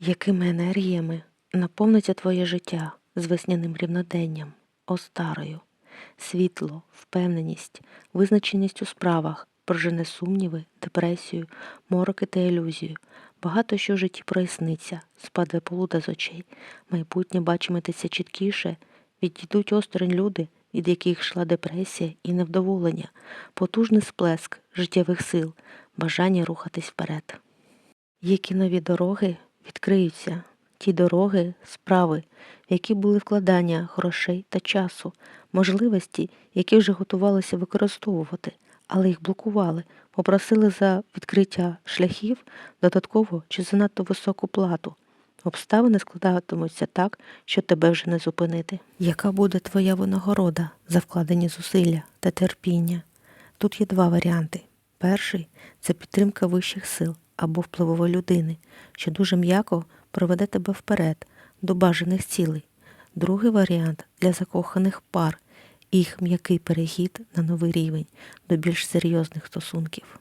Якими енергіями наповниться твоє життя з весняним рівноденням, остарою? Світло, впевненість, визначеність у справах, прожене сумніви, депресію, мороки та ілюзію. Багато що в житті проясниться, спаде полуда з очей, майбутнє бачитиметься чіткіше, відійдуть осторонь люди, від яких йшла депресія і невдоволення, потужний сплеск життєвих сил, бажання рухатись вперед. Які нові дороги відкриються, ті дороги, справи, в які були вкладання грошей та часу, можливості, які вже готувалися використовувати, але їх блокували, попросили за відкриття шляхів додатково чи занадто високу плату. Обставини складатимуться так, що тебе вже не зупинити. Яка буде твоя винагорода за вкладені зусилля та терпіння? Тут є два варіанти. Перший це підтримка вищих сил або впливової людини, що дуже м'яко проведе тебе вперед до бажаних цілей. Другий варіант для закоханих пар їх м'який перехід на новий рівень до більш серйозних стосунків.